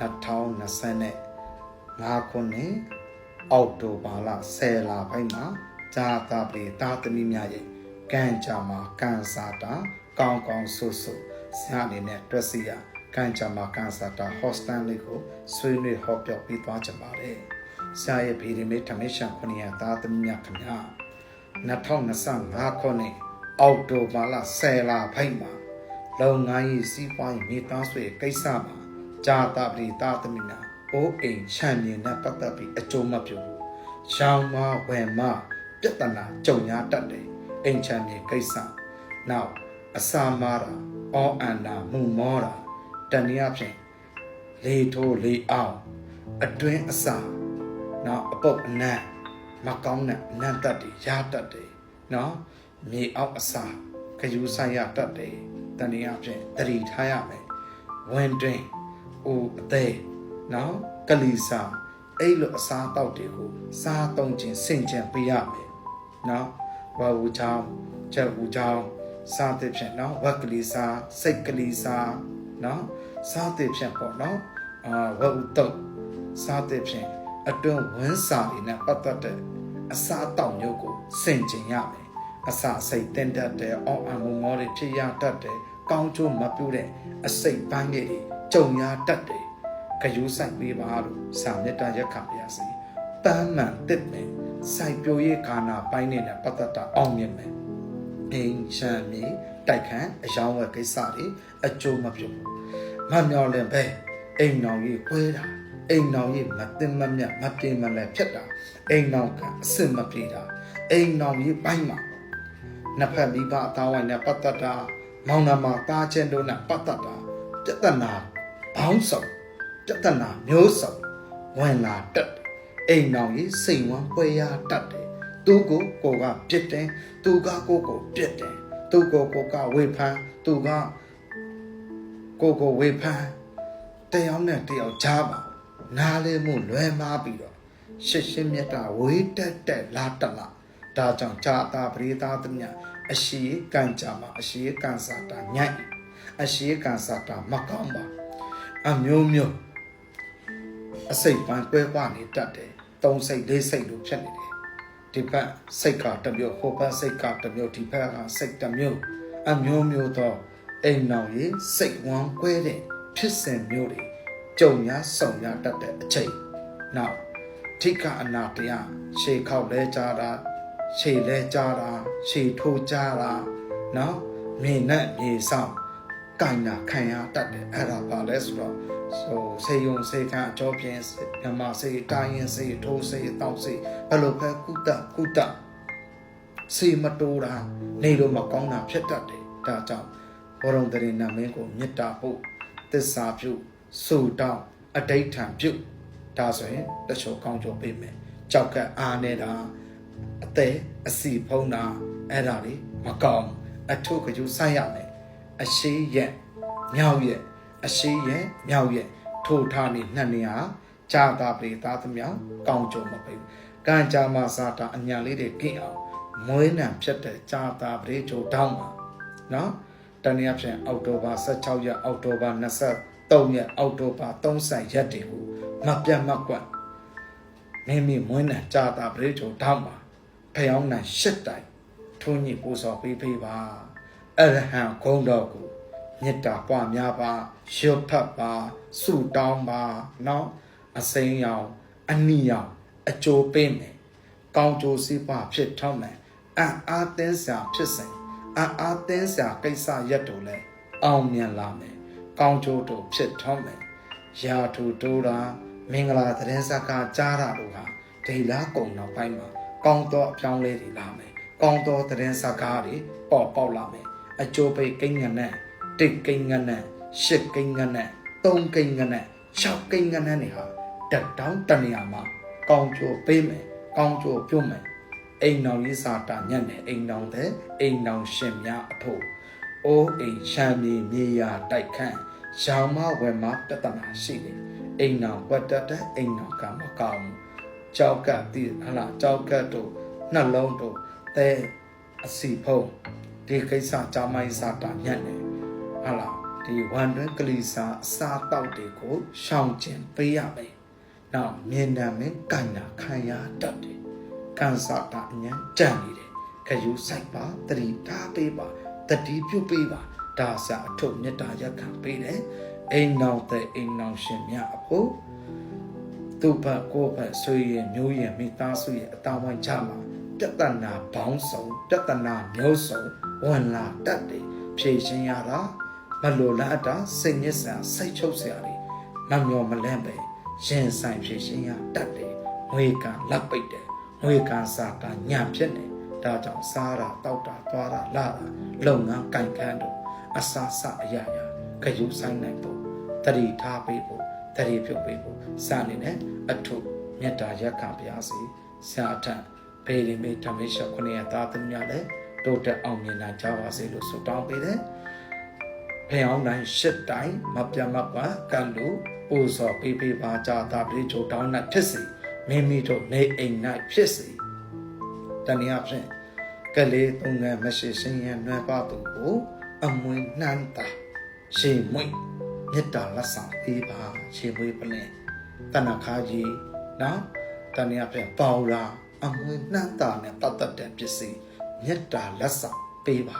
2025ခုနှစ်အောက်တိုဘာလ10လပိုင်းမှာဇာတာပလီတာသမီများရဲ့ကံကြမ္မာကံစာတာကောင်းကောင်းဆူဆူဆရာအနေနဲ့တွက်စီရကံကြမ္မာကံစာတာဟော့စတန်လေးကိုဆွေးနွေးဟောပြောပြီးသွားကြပါတယ်ဆရာရဲ့ဗီဒီမေထမရှင်ခုနှစ်ရတာသမီများခင်ဗျာ2025ခုနှစ်အောက်တိုဘာလ10လပိုင်းမှာလုပ်ငန်းရေးစီးပွားရေးမိသားစုရဲ့ကိစ္စမှာ ဂျာတာပလီတာသမီများအိုးအိမ်ချမ်းမြေနဲ့ပတ်သက်ပြီးအကျိုးမပြုဘူး။ရှောင်းမဝယ်မပြဿနာကြုံရတတ်တယ်။အိမ်ချမ်းမြေကိစ္စ။နောက်အစာမားတာအောအန္တာမူမောတာတနည်းအားဖြင့်လေထိုးလေအောင်အတွင်းအစာနောက်အပုတ်အနံ့မကောင်းတဲ့အနံ့တတ်တယ်ရတတ်တယ်နော်မြေအောက်အစာခယူဆိုင်ရတတ်တယ်တနည်းအားဖြင့်တတိထားရမယ်ဝင်တွင် ဦးအသေးနော်ကလီစာအဲ့လိုအစားအသောက်တွေကိုစားသုံးခြင်းဆင်ခြင်ပေးရမယ်နော်ဝါဝူချောင်းချက်ဝူချောင်းစားတဲ့ဖြင့်နော်ဝက်ကလေးစာစိတ်ကလေးစာနော်စားတဲ့ဖြင့်ပေါ့နော်အာဝက်ဥတုတ်စားတဲ့ဖြင့်အတွင်းဝန်းစာတွေနဲ့ပတ်သက်တဲ့အစားအသောက်မျိုးကိုဆင်ခြင်ရမယ်အစာစိတ်တင်တတ်တယ်အောက်အမှုမောတွေဖြစ်ရတတ်တယ်ကောင်းကျိုးမပြုတဲ့အစိတ်ပန်းတွေ ကြုံရတတ်တယ်ဂယုဆိုင်ပေးပါလို့စာမေတ္တာရက်ခံပါရစေပန်းမှန်တစ်မယ်စိုက်ပျိုးရေးခါနာပိုင်းနဲ့ပတ်သက်တာအောင်မြင်မယ်အိမ်ချမ်းမြေတိုက်ခန်းအယောင်းဝယ်ကိစ္စတွေအကျိုးမပြုဘူးမမြော်လင်ပဲအိမ်တော်ကြီးခွဲတာအိမ်တော်ကြီးမတင်မမြတ်မပြေမလဲဖြစ်တာအိမ်တော်ကအစစ်မပြေတာအိမ်တော်ကြီးပိုင်းမှာနှစ်ဖက်မိဘအသားဝိုင်းနဲ့ပတ်သက်တာမောင်နှမသားချင်းတို့နဲ့ပတ်သက်တာပြဿနာ ဘောင်းဆောင်ပြဿနာမျိုးစုံဝင်လာတတ်တယ်အိမ်တော်ကြီးစိတ်ဝမ်းပွဲရတတ်တယ်သူကိုကိုကပြစ်တယ်သူကကိုကိုပြစ်တယ်သူကိုကိုကဝေဖန်သူကကိုကိုဝေဖန်တယောက်နဲ့တယောက်ကြားပါနားလဲမှုလွဲမားပြီးတော့ရှစ်ရှင်းမြတ်တာဝေးတက်တက်လာတလာဒါကြောင့်ဂျာတာပရိသတ်မြအရှိကံကြမှာအရှိကံစာတာညိုက်အရှိကံစာတာမကောင်းပါ အမျိုးမျိုးအစိတ်ပန်းကွဲကွာနေတတ်တယ်သုံးစိတ်လေးစိတ်လို့ဖြစ်နေတယ်ဒီဘက်စိတ်ကတစ်မျိုးဟိုဘက်စိတ်ကတစ်မျိုးဒီဘက်ကစိတ်တစ်မျိုးအမျိုးမျိုးသောအိမ်နောင်ရေးစိတ်ဝမ်းကွဲတဲ့ဖြစ်စဉ်မျိုးတွေကြုံရဆုံရတတ်တဲ့အချိန်နောက်ထိကအနာတရားရှေခောက်လဲကြတာရှေလဲကြတာရှေထိုးကြတာနော်မြေနဲ့မြေဆောင် ကင်နာခံရတတ်တယ်အဲ့ဒါပါလဲဆိုတော့ဆိုစေယုံစေခံအကြောပြင်းမြမစေတိုင်းရင်စေထိုးစေတောက်စေဘယ်လိုပဲကုတကုတစေမတိုးတာနေလို့မကောင်းတာဖြစ်တတ်တယ်ဒါကြောင့်ဘောရုံတရင်နာမင်းကိုမေတ္တာပို့သစ္စာပြုစူတောင်းအဋိဋ္ဌံပြုဒါဆိုရင်တချို့ကောင်းကြပေးမယ်ကြောက်ကအားနေတာအသေးအစီဖုံးတာအဲ့ဒါလေးမကောင်းအထုကကျူဆိုင်ရမယ် အရှိရဲ့မြောက်ရဲ့အရှိရဲ့မြောက်ရဲ့ထိုထားနေနှစ်နေရာကြာတာပရိသားသမျှကောင်းကြုံမပေးဘူးကံကြာမစာတာအညာလေးတွေကင်းအောင်မွေးနံဖြစ်တဲ့ကြာတာပရိချိုတောင်းပါနော်တနည်းအားဖြင့်အောက်တိုဘာ16ရက်အောက်တိုဘာ23ရက်အောက်တိုဘာ30ရက်တွေကိုမပြတ်မကွက်မိမိမွေးနံကြာတာပရိချိုတောင်းပါဖျောင်းနံရှစ်တိုင်ထုံးညစ်ပူဇော်ပေးပေးပါ အရဟံဂုံတော်ကိုမေတ္တာပွားများပါရုပ်ဖတ်ပါဆုတောင်းပါနော်အစိမ်းရောင်အနိရောင်အကျိုးပေးမယ်ကောင်းကျိုးစည်းပွားဖြစ်ထောက်မယ်အံ့အားသင်းစရာဖြစ်စဉ်အံ့အားသင်းစရာကိစ္စရက်တို့လဲအောင်မြင်လာမယ်ကောင်းကျိုးတို့ဖြစ်ထောက်မယ်ရာထူတိုးတာမင်္ဂလာသတင်းစကားကြားတာတို့ဟာဒေလာကုံနောက်ပိုင်းမှာကောင်းသောအပြောင်းလဲတွေလာမယ်ကောင်းသောသတင်းစကားတွေပေါ်ပေါက်လာမယ် အကျိုးပေးကိန်းငနဲ့တိတ်ကိန်းငနဲ့ရှစ်ကိန်းငနဲ့သုံးကိန်းငနဲ့၆ကိန်းငနဲ့နေဟာတက်တောင်းတနေရာမှာကောင်းကျိုးပေးမယ်ကောင်းကျိုးပြုမယ်အိမ်တော်ရေးစာတာညက်နဲ့အိမ်တော်တဲ့အိမ်တော်ရှင်များအဖို့အိုးအိမ်ချမ်းမြေမြေယာတိုက်ခန့်ရောင်မဝယ်မတတနာရှိတယ်အိမ်တော်ဝတ်တတ်အိမ်တော်ကမကောင်းကြောက်ကပ်တည်ဟလာကြောက်ကပ်တို့နှလုံးတို့တဲ့အစီဖုံး ဒီကိစ္စကြာမိုင်းစာတာညက်နေဟာလားဒီဝန်တွင်းကလေးစာအစာတောက်တွေကိုရှောင်ကျင်ပေးရမယ်။နောက်မြင်နာမင်းကင်နာခံရတတ်တယ်။ကန်စာတာအញ្ញံကြံ့နေတယ်။ခယူဆိုင်ပါတတိထားပေးပါတတိပြုတ်ပေးပါဒါစအထုပ်မေတ္တာရက်ခံပေးတယ်။အိမ်နောက်တဲ့အိမ်နောက်ရှင်မြတ်အဖို့သူ့ဘက်ကိုယ့်ဘက်ဆွေရမျိုးရမိသားစုရဲ့အတားဝိုင်းချမှာ ပြဿနာဘောင်းစုံပြဿနာမျိုးစုံဝင်လာတတ်တယ်ဖြေရှင်းရတာမလိုလားတာစိတ်ညစ်စရာစိတ်ချုပ်စရာတွေမမျော်မလန့်ပဲရင်ဆိုင်ဖြေရှင်းရတတ်တယ်ငွေကလက်ပိတ်တယ်ငွေကစားတာညံဖြစ်နေဒါကြောင့်စားတာတောက်တာသွားတာလာတာလုပ်ငန်းကင်ခန်းတို့အစာစအရာရာခရုဆိုင်နိုင်ဖို့တတိထားပေးဖို့တတိပြုတ်ပေးဖို့စနေနဲ့အထုမေတ္တာရက်ခံပါရစေဆရာထံ ဘေရီမေဓမ္မေရှခုနှစ်ရသားသမီးများလည်းတိုးတက်အောင်မြင်နိုင်ကြပါစေလို့ဆုတောင်းပေးတယ်ဖျောင်းတိုင်းရှစ်တိုင်းမပြတ်မကွာကံလူပူဇော်ပေးပေးပါကြတာပရိချိုတောင်း၌ဖြစ်စေမိမိတို့နေအိမ်၌ဖြစ်စေတနည်းအားဖြင့်ကလေးသုံးငယ်မရှိစင်းရနွယ်ပါသူကိုအမွေနှမ်းတာရှေမွေမေတ္တာလက်ဆောင်ပေးပါရှေမွေပလင်တဏ္ဍခါကြီးနော်တနည်းအားဖြင့်ပေါလာ အမွေနှမ်းတာနဲ့ပတ်သက်တဲ့ပစ္စည်းမေတ္တာလက်ဆောင်ပေးပါ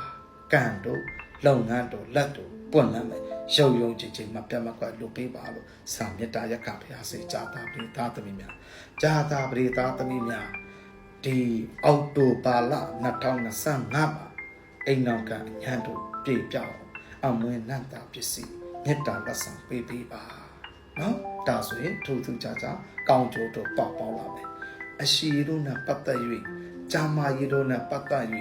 ကံတို့လုပ်ငန်းတို့လက်တို့ပွင့်လန်းမယ်ရုံရုံကြည်ကြည်မပြတ်မကွက်လုပ်ပေးပါလို့စာမေတ္တာရက်ကဘုရားစေကြာတာပရိသသမီးများကြာတာပရိသသမီးများဒီအောက်တိုဘာလ2025မှာအိမ်နောက်ကအញ្ញံတို့ပြည့်ပြောင်းအမွေနှမ်းတာပစ္စည်းမေတ္တာလက်ဆောင်ပေးပေးပါနော်ဒါဆိုရင်ထူးထူးခြားခြားကောင်းကျိုးတို့ပေါက်ပေါက်လာမယ် အရှိတို့နဲ့ပတ်သက်၍ဂျာမာရီတို့နဲ့ပတ်သက်၍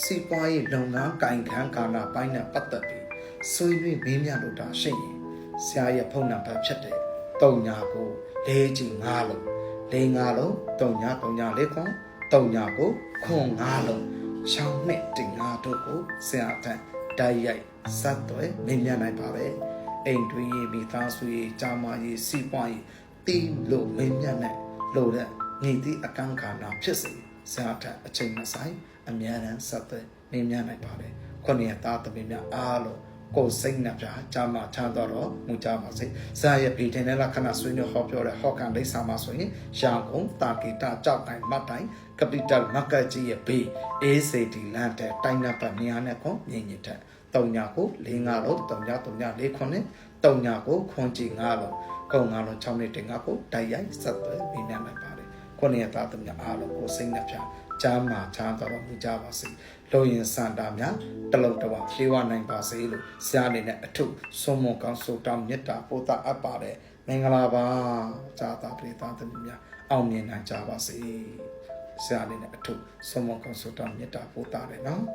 စီးပွားရေးလုပ်ငန်းကင်ခန်းကာလပိုင်းနဲ့ပတ်သက်ပြီးဆွေးနွေးမေးမြန်းလို့တာရှိရင်ဆရာရဲ့ဖုန်းနံပါတ်ဖြစ်တဲ့တုံညာကို၄ချီ၅လုံး၄၅လုံးတုံညာတုံညာလေးခွန်တုံညာကိုခွန်၅လုံးရှောင်းနှစ်တင်၅တို့ကိုဆရာထံတိုက်ရိုက်စက်သွဲမေးမြန်းနိုင်ပါပဲအိမ်တွင်းရေးမိသားစုရေးဂျာမာရေးစီးပွားရေးတီးလို့မေးမြန်းတဲ့လို့တဲ့ ညီတီအကန့်ခါနာဖြစ်စေဆရာထံအချိန်မဆိုင်အများရန်ဆက်သွဲမေးမြန်းနိုင်ပါတယ်ခုနှစ်သားသမီးများအားလုံးကိုယ်စိတ်နှပြကြာမှချမ်းတော်တော့မူကြပါစေ။ဇာရဲ့ဗီတင်နဲ့လက္ခဏာဆွေးနွေးဟောပြောတဲ့ဟောကန်လိပ်စာမှာဆိုရင်ရန်ကုန်တာဂီတာကြောက်တိုင်းမတ်တိုင်းကပီတယ်မကတ်ကြီးရဲ့ဘေးအေးစေတီလန်တဲ့တိုင်းနံပါတ်900နဲ့ခွန်မြင့်ညစ်တဲ့တုံညာကို၄၅လုံးတုံညာတုံညာ၄ခွန်းနဲ့တုံညာကိုခွန်ကြီး9လုံးကုံ9လုံး6နှစ်တင်ငါကိုတိုက်ရိုက်ဆက်သွယ်မိနိုင်နိုင်ပါ တယ်။ခုနှစ်သားသမီးအားလုံးကိုစိတ်နှပြချမ်းမာချမ်းတော်မူကြပါစေ။လုံရင်စန္ဒာများတလုံးတဝဖြေဝနိုင်ပါစေလို့ဆရာအနေနဲ့အထုဆုံးမကောင်းဆုတောင်းမေတ္တာပို့တာအပ်ပါတယ်။မင်္ဂလာပါ။ဇာတာပရိသတ်သမီးများအောင်မြင်နိုင်ကြပါစေ။ဆရာအနေနဲ့အထုဆုံးမကောင်းဆုတောင်းမေတ္တာပို့တာတယ်နော်။